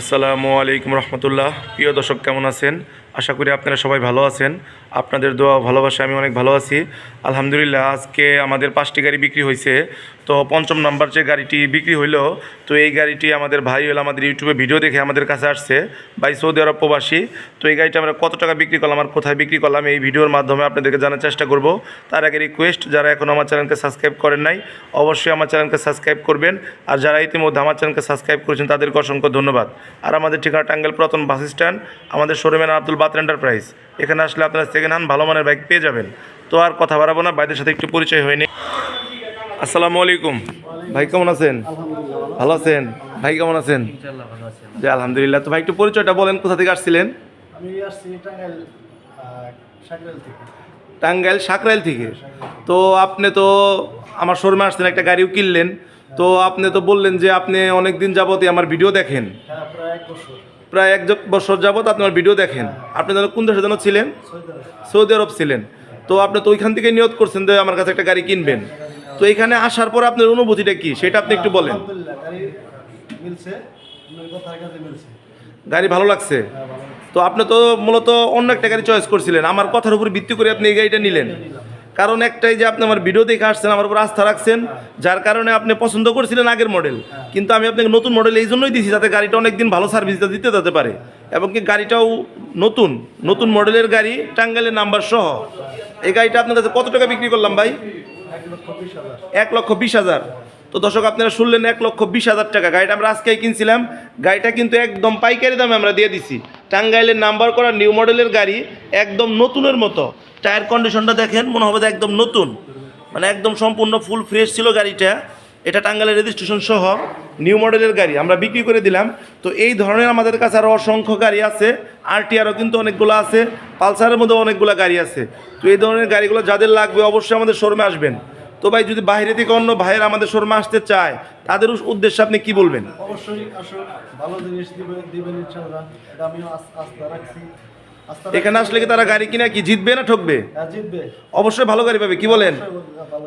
আসসালামু আলাইকুম রহমতুল্লাহ। প্রিয় দর্শক কেমন আছেন? আশা করি আপনারা সবাই ভালো আছেন। আপনাদের দোয়া ভালোবাসা আমি অনেক ভালো আছি। আলহামদুলিল্লাহ, আজকে আমাদের পাঁচটি গাড়ি বিক্রি হয়েছে। তো পঞ্চম নাম্বার যে গাড়িটি বিক্রি হইল, তো এই গাড়িটি আমাদের ভাই হলো আমাদের ইউটিউবে ভিডিও দেখে আমাদের কাছে আসছে, ভাই সৌদি আরব প্রবাসী। তো এই গাড়িটা আমরা কত টাকা বিক্রি করলাম আর কোথায় বিক্রি করলাম, এই ভিডিওর মাধ্যমে আপনাদেরকে জানার চেষ্টা করব। তার আগে রিকোয়েস্ট যারা এখন আমার চ্যানেলকে সাবস্ক্রাইব করেন নাই, অবশ্যই আমার চ্যানেলকে সাবস্ক্রাইব করবেন। আর যারা ইতিমধ্যে আমার চ্যানেলকে সাবস্ক্রাইব করেছেন, তাদেরকে অসংখ্য ধন্যবাদ। আর আমাদের ঠিকানা টাঙ্গেল পুরাতন বাস স্ট্যান্ড, আমাদের শোরুমের আব্দুল বাত এন্টারপ্রাইজ এখানে আসলে আপনারা সেকেন্ড হ্যান্ড ভালো মানের বাইক পেয়ে যাবেন। তো আর কথা বাড়াবো না ভাইদের সাথে একটু পরিচয় হয়নি। আসসালামু আলাইকুম। ভাই কেমন আছেন? ভালো আছেন? ভাই কেমন আছেন? জি আলহামদুলিল্লাহ। তো ভাই একটু পরিচয়টা বলেন কোথা থেকে আসছিলেন? টাঙ্গাইল সাকরাইল থেকে। টাঙ্গাইল সাকরাইল থেকে। তো আপনি তো আমার শোরুমে আসছেন একটা গাড়িও কিনলেন। তো আপনি তো বললেন যে আপনি অনেক দিন যাবতই আমার ভিডিও দেখেন। হ্যাঁ প্রায় এক বছর। প্রায় এক বছর যাবত আপনি আমার ভিডিও দেখেন। আপনি যেন কোন দেশে যেন ছিলেন? Saudi Arab. ছিলেন। তো আপনি তো ওইখান থেকে নিয়ত করছেন যে আমার কাছে একটা গাড়ি কিনবেন। তো এখানে আসার পর আপনার অনুভূতিটা কি? সেটা আপনি একটু বলেন। গাড়ি আপনার ভালো লাগছে। তো আপনি তো মূলত অন্য একটা গাড়ি চয়েস করছিলেন। আমার কথার উপর ভিত্তি করে আপনি এই গাড়িটা নিলেন। কারণ একটাই যে আপনি আমার ভিডিও দেখে আসছেন, আমার উপর আস্থা রাখছেন, যার কারণে আপনি পছন্দ করছিলেন আগের মডেল কিন্তু আমি আপনাকে নতুন মডেল এই জন্যই দিয়েছি যাতে গাড়িটা অনেকদিন ভালো সার্ভিস দিতে যেতে পারে। এবং কি গাড়িটাও নতুন নতুন মডেলের গাড়ি, টাঙ্গাইলের নাম্বার সহ। এই গাড়িটা আপনার কাছে কত টাকা বিক্রি করলাম ভাই? এক লক্ষ বিশ হাজার। তো দর্শক, আপনারা শুনলেন এক লক্ষ বিশ হাজার টাকা। গাড়িটা আমরা আজকেই কিনছিলাম। গাড়িটা কিন্তু একদম পাইকারি দামে আমরা দিয়ে দিছি। টাঙ্গাইলের নাম্বার করা নিউ মডেলের গাড়ি একদম নতুনের মতো। টায়ার কন্ডিশনটা দেখেন, মনে হবে একদম নতুন। মানে একদম সম্পূর্ণ ফুল ফ্রেশ ছিল গাড়িটা। এটা টাঙ্গালের রেজিস্ট্রেশন সহ নিউ মডেলের গাড়ি, আমরা বিক্রি করে দিলাম। তো এই ধরনের আমাদের কাছে আরও অসংখ্য গাড়ি আছে। আরটিআরও কিন্তু অনেকগুলো আছে, পালসারের মধ্যে অনেকগুলো গাড়ি আছে। তো এই ধরনের গাড়িগুলো যাদের লাগবে অবশ্যই আমাদের শোরুমে আসবেন। তো ভাই, যদি বাইরে থেকে অন্য ভাইয়ের আমাদের শোরুমে আসতে চায়, তাদের উদ্দেশ্যে আপনি কি বলবেন? অবশ্যই ভালো জিনিস দিবে দিবেন ইনশাআল্লাহ। আমিও আস- আস্থা রাখছি। এখানে আসলে কি তারা গাড়ি কিনা কি জিতবে না ঠকবে? হ্যাঁ, অবশ্যই ভালো গাড়ি পাবে কি বলেন?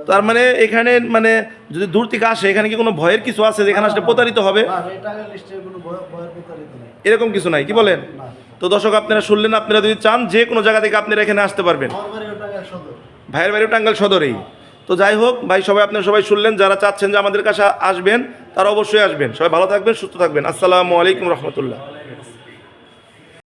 তার মানে এখানে মানে যদি দূর থেকে আসে এখানে কি কোনো ভয়ের কিছু আছে যেখানে আসলে প্রতারিত হবে? এরকম কিছু নাই কি বলেন? তো দর্শক আপনারা শুনলেন আপনারা যদি চান যে কোনো জায়গা থেকে আপনারা এখানে আসতে পারবেন। ভাইয়ের বাড়িও টাঙ্গাল সদরেই। তো যাই হোক ভাই সবাই আপনারা সবাই শুনলেন যারা চাচ্ছেন যে আমাদের কাছে আসবেন তারা অবশ্যই আসবেন। সবাই ভালো থাকবেন সুস্থ থাকবেন। আসসালামু আলাইকুম রহমতুল্লাহ।